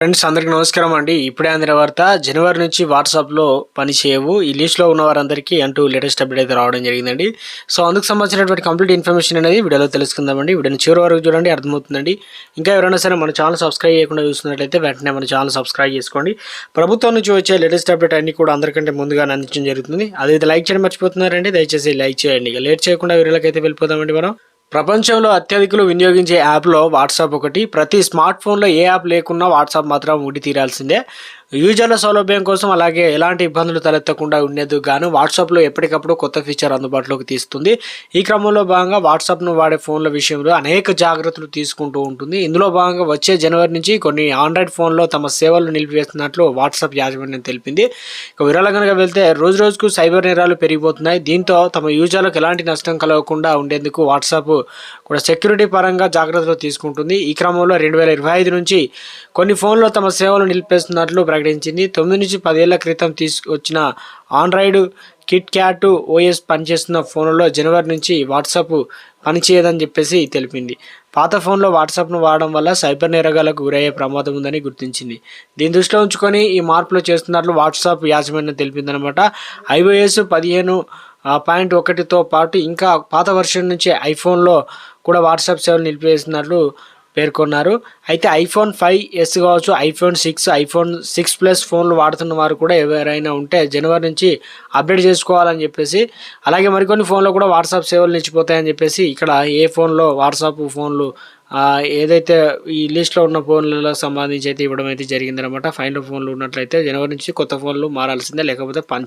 Friends అందరికీ నమస్కారం అండి. ఇప్పుడే అందిన వార్త జనవరి నుంచి వాట్సాప్లో పని చేయవు. ఈ లిస్ట్లో ఉన్న వారందరికీ అంటూ లేటెస్ట్ అప్డేట్ అయితే రావడం జరిగిందండి. సో అందుకు సంబంధించినటువంటి కంప్లీట్ ఇన్ఫర్మేషన్ అనేది వీడియోలో తెలుసుకుందామండి. వీడియోని చివరి వరకు చూడండి అర్థమవుతుందండి. ఇంకా ఎవరైనా సరే మన ఛానల్ సబ్స్క్రైబ్ చేయకుండా చూస్తున్నట్లయితే వెంటనే మన ఛానల్ సబ్స్క్రైబ్ చేసుకోండి. ప్రభుత్వం నుంచి వచ్చే లేటెస్ట్ అప్డేట్ అన్ని కూడా అందరికంటే ముందుగా అందించడం జరుగుతుంది. అదైతే లైక్ చేయడం మర్చిపోతున్నారండి. దయచేసి లైక్ చేయండి. ఇక లేట్ చేయకుండా వీడియోలకైతే వెళ్ళిపోదామండి మనం. ప్రపంచంలో అత్యధికులు వినియోగించే యాప్లో వాట్సాప్ ఒకటి. ప్రతి స్మార్ట్ ఫోన్లో ఏ యాప్ లేకున్నా వాట్సాప్ మాత్రం ఉండి తీరాల్సిందే. యూజర్ల సౌలభ్యం కోసం అలాగే ఎలాంటి ఇబ్బందులు తలెత్తకుండా ఉండేందుకు గాను వాట్సాప్లో ఎప్పటికప్పుడు కొత్త ఫీచర్ అందుబాటులోకి తీస్తుంది. ఈ క్రమంలో భాగంగా వాట్సాప్ను వాడే ఫోన్ల విషయంలో అనేక జాగ్రత్తలు తీసుకుంటూ ఉంటుంది. ఇందులో భాగంగా వచ్చే జనవరి నుంచి కొన్ని ఆండ్రాయిడ్ ఫోన్లో తమ సేవలు నిలిపివేస్తున్నట్లు వాట్సాప్ యాజమాన్యం తెలిపింది. ఇక వివరాలు కనుక వెళ్తే రోజు రోజుకు సైబర్ నేరాలు పెరిగిపోతున్నాయి. దీంతో తమ యూజర్లకు ఎలాంటి నష్టం కలగకుండా ఉండేందుకు వాట్సాప్ కూడా సెక్యూరిటీ పరంగా జాగ్రత్తలు తీసుకుంటుంది. ఈ క్రమంలో రెండు వేల ఇరవై ఐదు నుంచి కొన్ని ఫోన్లో తమ సేవలు నిలిపేస్తున్నట్లు ప్రకటించింది. తొమ్మిది నుంచి పదేళ్ళ క్రితం తీసుకొచ్చిన ఆండ్రాయిడ్ కిట్ క్యాట్ ఓఎస్ పనిచేస్తున్న ఫోన్లలో జనవరి నుంచి వాట్సాప్ పనిచేయదని చెప్పేసి తెలిపింది. పాత ఫోన్లో వాట్సాప్ను వాడడం వల్ల సైబర్ నేరగాలకు గురయ్యే ప్రమాదం ఉందని గుర్తించింది. దీని దృష్టిలో ఉంచుకొని ఈ మార్పులు చేస్తున్నట్లు వాట్సాప్ యాజమాన్యం తెలిపిందనమాట. ఐఓఎస్ పదిహేను పాయింట్ ఒకటితో పాటు ఇంకా పాత వర్షన్ నుంచి ఐఫోన్లో కూడా వాట్సాప్ సేవలు నిలిపివేస్తున్నట్లు పేర్కొన్నారు. అయితే ఐఫోన్ ఫైవ్ ఎస్ కావచ్చు iPhone six iPhone six plus ఫోన్లు వాడుతున్న వారు కూడా ఎవరైనా ఉంటే జనవరి నుంచి అప్డేట్ చేసుకోవాలని చెప్పేసి అలాగే మరికొన్ని ఫోన్లో కూడా వాట్సాప్ సేవలు నిలిచిపోతాయని చెప్పేసి ఇక్కడ ఏ ఫోన్లో వాట్సాప్ ఫోన్లు ఏదైతే ఈ లిస్ట్లో ఉన్న ఫోన్లలో సంబంధించి అయితే ఇవ్వడం అయితే జరిగిందనమాట ఫైనల్ ఫోన్లు ఉన్నట్లయితే జనవరి నుంచి కొత్త ఫోన్లు మారాల్సిందే లేకపోతే పని